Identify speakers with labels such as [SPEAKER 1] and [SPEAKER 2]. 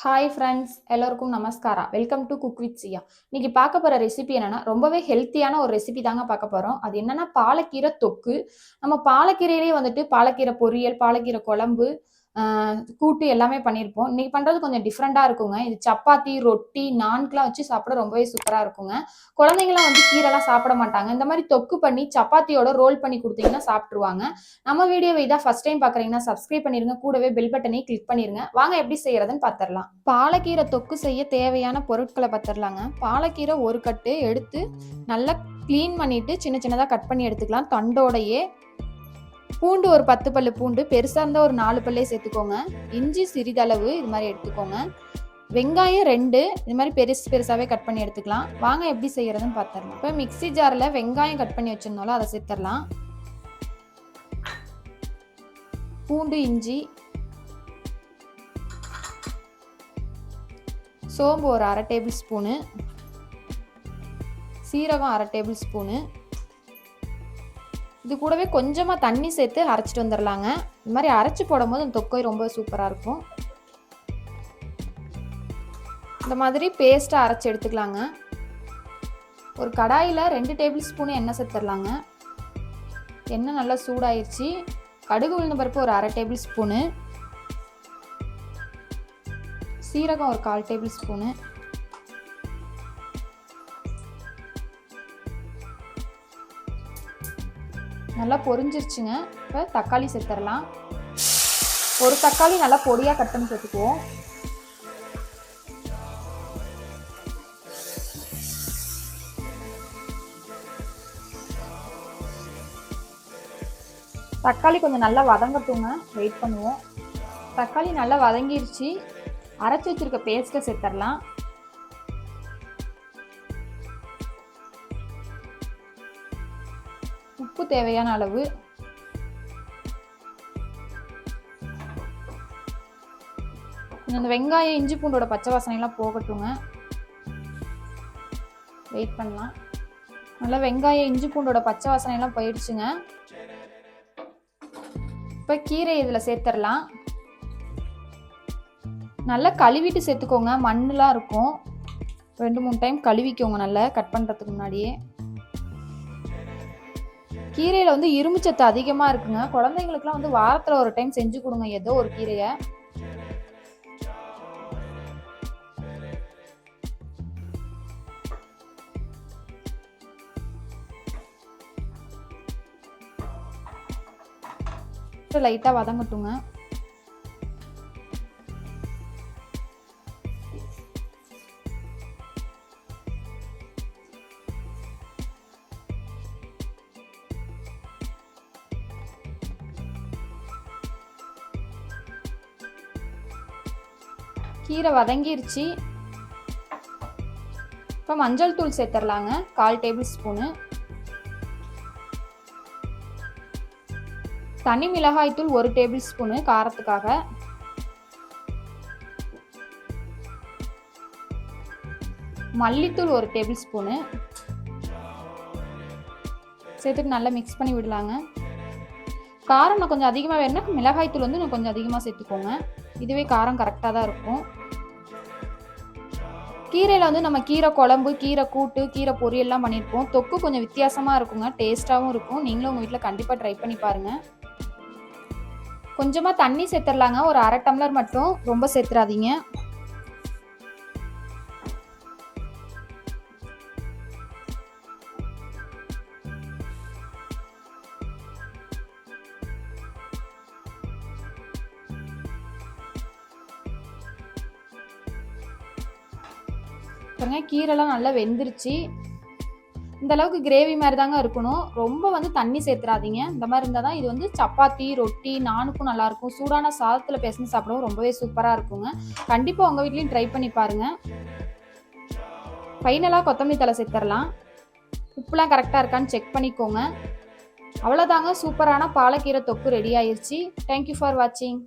[SPEAKER 1] Hi friends எல்லோருக்கும் நமஸ்காரா. Welcome to cook with Siya இன்னைக்கு பார்க்க போகிற ரெசிபி என்னன்னா ரொம்பவே ஹெல்த்தியான ஒரு ரெசிபி தாங்க பார்க்க போகிறோம் அது என்னன்னா பாலக்கீரை தொக்கு. நம்ம பாலக்கீரையிலே வந்துட்டு பாலக்கீரை பொரியல் பாலக்கீரை குழம்பு கூட்டு எல்லாமே பண்ணியிருப்போம் இன்னைக்கு பண்ணுறது கொஞ்சம் டிஃப்ரெண்ட்டாக இருக்குங்க. இது சப்பாத்தி ரொட்டி நான்கெலாம் வச்சு சாப்பிட ரொம்பவே சூப்பராக இருக்குங்க. குழந்தைங்களாம் வந்து கீரைலாம் சாப்பிட மாட்டாங்க. இந்த மாதிரி தொக்கு பண்ணி சப்பாத்தியோட ரோல் பண்ணி கொடுத்தீங்கன்னா சாப்பிட்ருவாங்க நம்ம வீடியோவை இதாக ஃபர்ஸ்ட் டைம் பார்க்குறீங்கன்னா சப்ஸ்கிரைப் பண்ணிருங்க. கூடவே பெல் பட்டனை கிளிக் பண்ணிருங்க. வாங்க எப்படி செய்யறதுன்னு பார்த்துடலாம் பாலக்கீரை தொக்கு செய்ய தேவையான பொருட்களை பார்த்துடலாங்க பாலக்கீரை ஒரு கட்டு எடுத்து நல்லா க்ளீன் பண்ணிட்டு சின்ன சின்னதாக கட் பண்ணி எடுத்துக்கலாம். தண்டோடையே பூண்டு ஒரு பத்து பல்லு பூண்டு பெருசாக இருந்தால் ஒரு நாலு பல்லே சேர்த்துக்கோங்க. இஞ்சி சிறிதளவு இது மாதிரி எடுத்துக்கோங்க. வெங்காயம் ரெண்டு இது மாதிரி பெருசு பெருசாகவே கட் பண்ணி எடுத்துக்கலாம். வாங்க எப்படி செய்யறதுன்னு பார்த்துடலாம் இப்போ மிக்ஸி ஜாரில் வெங்காயம் கட் பண்ணி வச்சிருந்தோம்ல அதை சேர்த்துடலாம். பூண்டு இஞ்சி. சோம்பு ஒரு அரை டேபிள் ஸ்பூனு. சீரகம் அரை டேபிள் ஸ்பூனு. இது கூடவே கொஞ்சமாக தண்ணி சேர்த்து அரைச்சிட்டு வந்துடலாங்க இது மாதிரி அரைச்சி போடும்போது அந்த தொக்கை ரொம்ப சூப்பராக இருக்கும். இந்த மாதிரி பேஸ்ட்டாக அரைச்சி எடுத்துக்கலாங்க. ஒரு கடாயில் ரெண்டு டேபிள் ஸ்பூன் எண்ணெய் சேர்த்துடலாங்க எண்ணெய் நல்லா சூடாயிருச்சு. கடுகு உளுந்த பருப்பு ஒரு அரை டேபிள் ஸ்பூனு. சீரகம் ஒரு கால் டேபிள் ஸ்பூனு. நல்லா பொரிஞ்சிருச்சுங்க. இப்போ தக்காளி சேர்த்துடலாம் ஒரு தக்காளி நல்லா பொடியாக கட் பண்ணி சேர்த்துக்குவோம். தக்காளி கொஞ்சம் நல்லா வதங்கட்டுங்க. வெயிட் பண்ணுவோம். தக்காளி நல்லா வதங்கிருச்சு. அரைச்சி வச்சிருக்க பேஸ்ட்டை சேர்த்துடலாம் உப்பு தேவையான அளவு. இந்த வெங்காயம் இஞ்சி பூண்டோட பச்சை வாசனைலாம் போகட்டுங்க. வெயிட் பண்ணலாம். நல்லா வெங்காயம் இஞ்சி பூண்டோட பச்சை வாசனைலாம் போயிடுச்சுங்க. இப்போ கீரை இதில் சேர்த்துடலாம் நல்லா கழுவிட்டு சேர்த்துக்கோங்க. மண்ணெலாம் இருக்கும். ரெண்டு மூணு டைம் கழுவிக்கோங்க நல்லா கட் பண்ணுறதுக்கு முன்னாடியே. கீரையில் வந்து இரும்புச்சத்து அதிகமாக இருக்குங்க. குழந்தைங்களுக்குலாம் வந்து வாரத்தில் ஒரு டைம் செஞ்சு கொடுங்க ஏதோ ஒரு கீரையை. லைட்டாக வதங்கட்டுங்க. கீரை வதங்கிருச்சு. இப்போ மஞ்சள் தூள் சேர்த்துடலாங்க. கால் டேபிள் ஸ்பூனு. தனி மிளகாய் தூள் ஒரு டேபிள் ஸ்பூனு காரத்துக்காக. மல்லித்தூள் ஒரு டேபிள் ஸ்பூனு. சேர்த்துட்டு நல்லா மிக்ஸ் பண்ணி விடலாங்க. காரம் கொஞ்சம் அதிகமாக வேணும்னா மிளகாய்த்தூள் வந்து இன்னும் கொஞ்சம் அதிகமாக சேர்த்துக்கோங்க. இதுவே காரம் கரெக்டாக தான் இருக்கும். கீரையில் வந்து நம்ம கீரை குழம்பு கீரை கூட்டு கீரை பொரியல்லாம் பண்ணியிருப்போம் தொக்கு கொஞ்சம் வித்தியாசமாக இருக்குங்க. டேஸ்ட்டாகவும் இருக்கும். நீங்களும் உங்கள் வீட்டில் கண்டிப்பாக ட்ரை பண்ணி பாருங்கள் கொஞ்சமாக தண்ணி சேர்த்துடலாங்க. ஒரு அரை டம்ளர் மட்டும் ரொம்ப சேர்த்துறாதீங்க. பாருங்க கீரைலாம் நல்லா வெந்துருச்சு. இந்த அளவுக்கு கிரேவி மாதிரி தாங்க இருக்கணும். ரொம்ப வந்து தண்ணி சேர்த்துறாதீங்க. இந்த மாதிரி இருந்தால் தான் இது வந்து சப்பாத்தி ரொட்டி நானுக்கும் நல்லாயிருக்கும் சூடான சாதத்தில் பேசஞ்சு சாப்பிடவும் ரொம்பவே சூப்பராக இருக்குங்க. கண்டிப்பாக உங்கள் வீட்லேயும் ட்ரை பண்ணி பாருங்கள் ஃபைனலாக கொத்தமல்லி தலை சேர்த்துடலாம். உப்புலாம் கரெக்டாக இருக்கான்னு செக் பண்ணிக்கோங்க. அவ்வளோதாங்க சூப்பரான பாலக்கீரை தொக்கு ரெடி ஆயிடுச்சு தேங்க்யூ ஃபார் வாட்சிங்